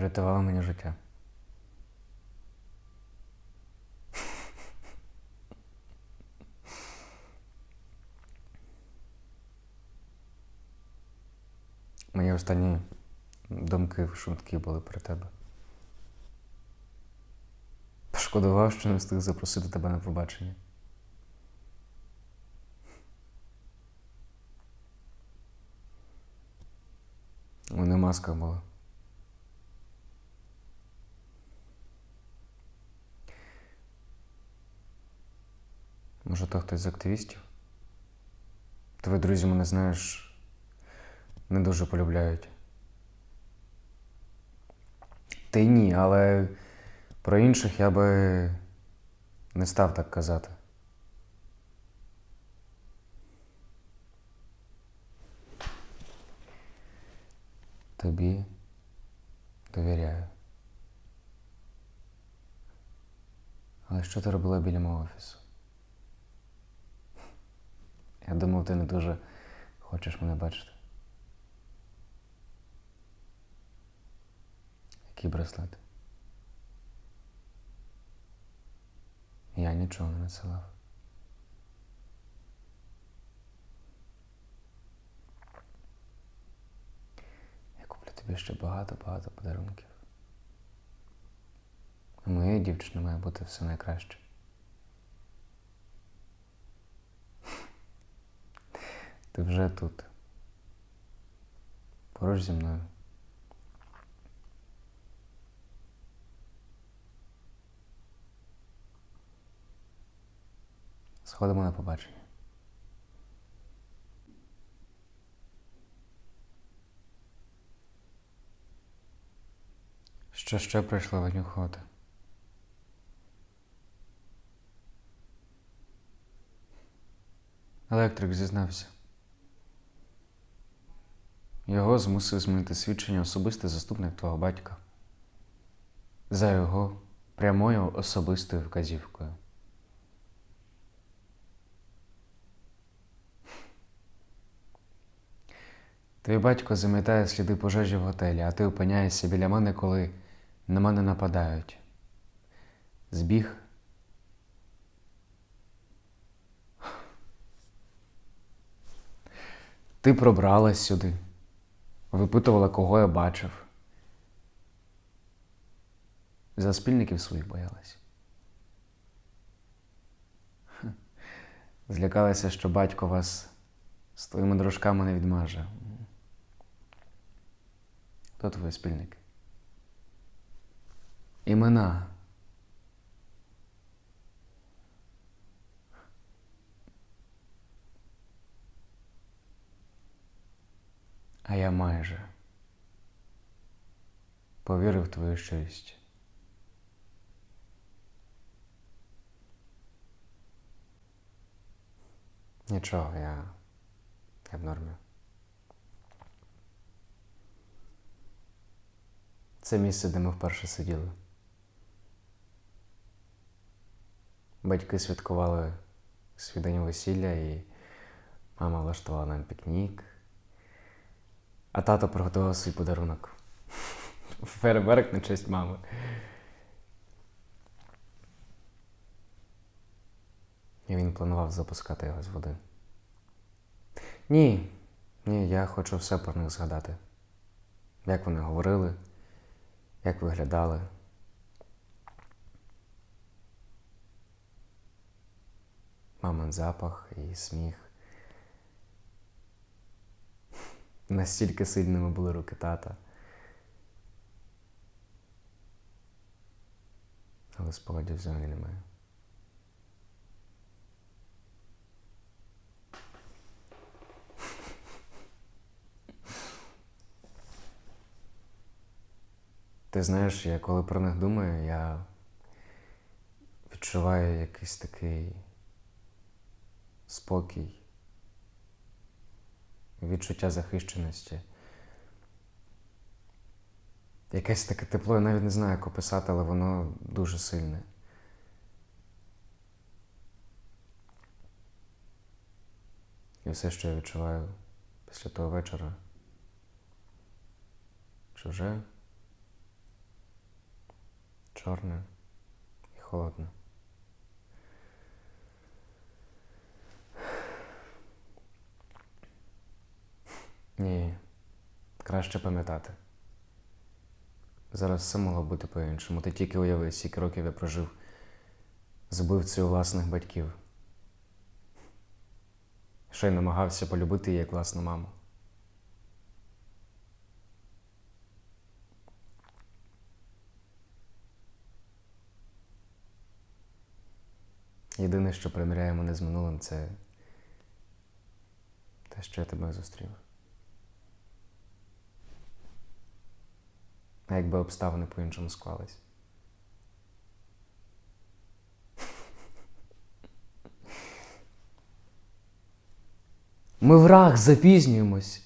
Ти рятувала мені життя. Мої останні думки шутки були про тебе. Пошкодував, що не встиг запросити тебе на побачення. У мене маска була. Може, то хтось з активістів? Твої друзі мене знаєш, не дуже полюбляють. Й ні, але про інших я би не став так казати. Тобі довіряю. Але що ти робила біля мого офісу? Я думав, ти не дуже хочеш мене бачити. Який браслет? Я нічого не надсилав. Я куплю тобі ще багато-багато подарунків. У моєї дівчини має бути все найкраще. Ти вже тут. Поруч зі мною. Сходимо на побачення. Що ще прийшла винюхати? Електрик зізнався. Його змусив змінити свідчення особистий заступник твого батька. За його прямою особистою вказівкою. Твій батько замітає сліди пожежі в готелі, а ти опиняєшся біля мене, коли на мене нападають. Збіг. Ти пробралась сюди, випитувала, кого я бачив. За спільників своїх боялась. Злякалася, що батько вас з твоїми дружками не відмаже. Хто твої спільники? Імена. А я майже повірив в твою щирість. Нічого, я, я в нормі. Це місце, де ми вперше сиділи. Батьки святкували свій день весілля, і мама влаштувала нам пікнік. А тато приготував свій подарунок. Фейерверк на честь мами. І він планував запускати його з води. Ні, ні, я хочу все про них згадати. Як вони говорили, як виглядали. Мамин запах і сміх. Настільки сильними були руки тата. Але спогадів взагалі немає. Ти знаєш, я коли про них думаю, я відчуваю якийсь такий спокій, відчуття захищеності. Якесь таке тепло, я навіть не знаю, як описати, але воно дуже сильне. І все, що я відчуваю після того вечора, чуже. чорне і холодне. Ні, краще пам'ятати. Зараз все могло бути по-іншому. Ти тільки уяви, скільки років я прожив з вбивцею власних батьків. Ще й намагався полюбити її як власну маму. Єдине, що приміряє мене з минулим, це те, що я тебе зустрів. А якби обставини по-іншому склались. Ми враг запізнюємось.